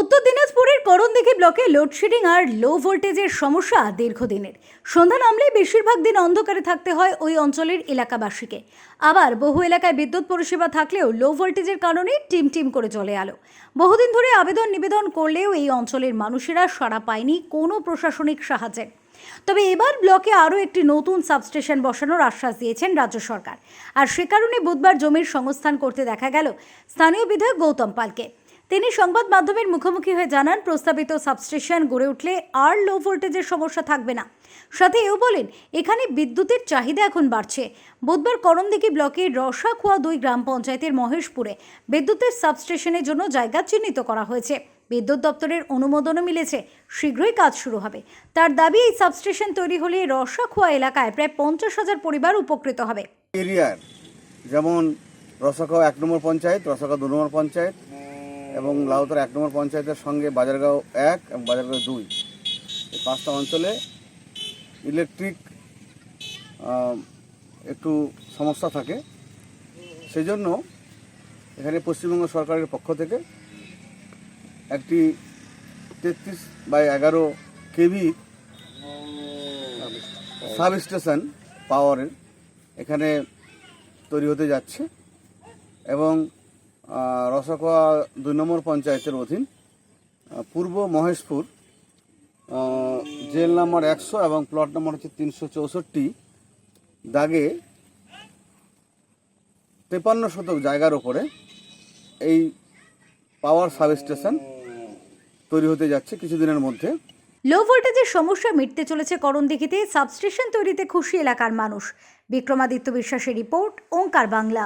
উত্তর দিনাজপুরের করণদিঘি ব্লকে লোডশেডিং আর লো ভোল্টেজের সমস্যা দীর্ঘদিনের। সন্ধ্যা নামলেই বেশিরভাগ দিন অন্ধকারে থাকতে হয় ওই অঞ্চলের এলাকাবাসীকে। আবার বহু এলাকায় বিদ্যুৎ পরিষেবা থাকলেও লো ভোল্টেজের কারণে টিম টিম করে চলে আলো। বহুদিন ধরে আবেদন নিবেদন করলেও এই অঞ্চলের মানুষেরা সাড়া পায়নি কোনো প্রশাসনিক সাহায্যের তবে এবার ব্লকে আরও একটি নতুন সাবস্টেশন বসানোর আশ্বাস দিয়েছেন রাজ্য সরকার। আর সে কারণে বুধবার জমির সংস্থান করতে দেখা গেল স্থানীয় বিধায়ক গৌতম পালকে। তিনি সংবাদ মাধ্যমের মুখোমুখি হয়ে জানান, প্রস্তাবিত সাবস্টেশন গড়ে উঠলে আর লো ভোল্টেজের সমস্যা থাকবে না। সাথে এও বলেন, এখানে বিদ্যুতের চাহিদা এখন বাড়ছে। বুধবার করমদিঘি ব্লকের রসাখোয়া দুই গ্রাম পঞ্চায়েতের মহেশপুরে বিদ্যুতের সাবস্টেশনের জন্য জায়গা চিহ্নিত করা হয়েছে। বিদ্যুৎ দপ্তরের অনুমোদনও মিলেছে। শীঘ্রই কাজ শুরু হবে। তার দাবি, এই সাবস্টেশন তৈরি হলে রসাখোয়া এলাকায় প্রায় পঞ্চাশ হাজার পরিবার উপকৃত হবে। এরিয়ার যেমন রসাগাঁও এক নম্বর পঞ্চায়েত রসাগাঁও দু নম্বর পঞ্চায়েত এবং লাউতর এক নম্বর পঞ্চায়েতের সঙ্গে বাজারগাঁও এক এবং বাজারগাঁও দুই। এই পাঁচটা অঞ্চলে ইলেকট্রিক একটু সমস্যা থাকে। সেই জন্য এখানে পশ্চিমবঙ্গ সরকারের পক্ষ থেকে একটি তেত্রিশ বাই এগারো কেভি সাব স্টেশন পাওয়ারের এখানে তৈরি হতে যাচ্ছে এবং আহ, রসাখোয়া দুই নম্বর পঞ্চায়েতের অধীন পূর্ব মহেশপুর জেল নাম্বার একশো এবং প্লট নাম্বার হচ্ছে তিনশো চৌষট্টি দাগে তেপান্ন শতক জায়গার ওপরে এই পাওয়ার সাব স্টেশন তৈরি হতে যাচ্ছে কিছুদিনের মধ্যে। লো ভোল্টেজের সমস্যা মিটতে চলেছে করণদিঘিতে সাবস্টেশন তৈরিতে খুশি এলাকার মানুষ। বিক্রমাদিত্য বিশ্বাসের রিপোর্ট ওঙ্কার বাংলা।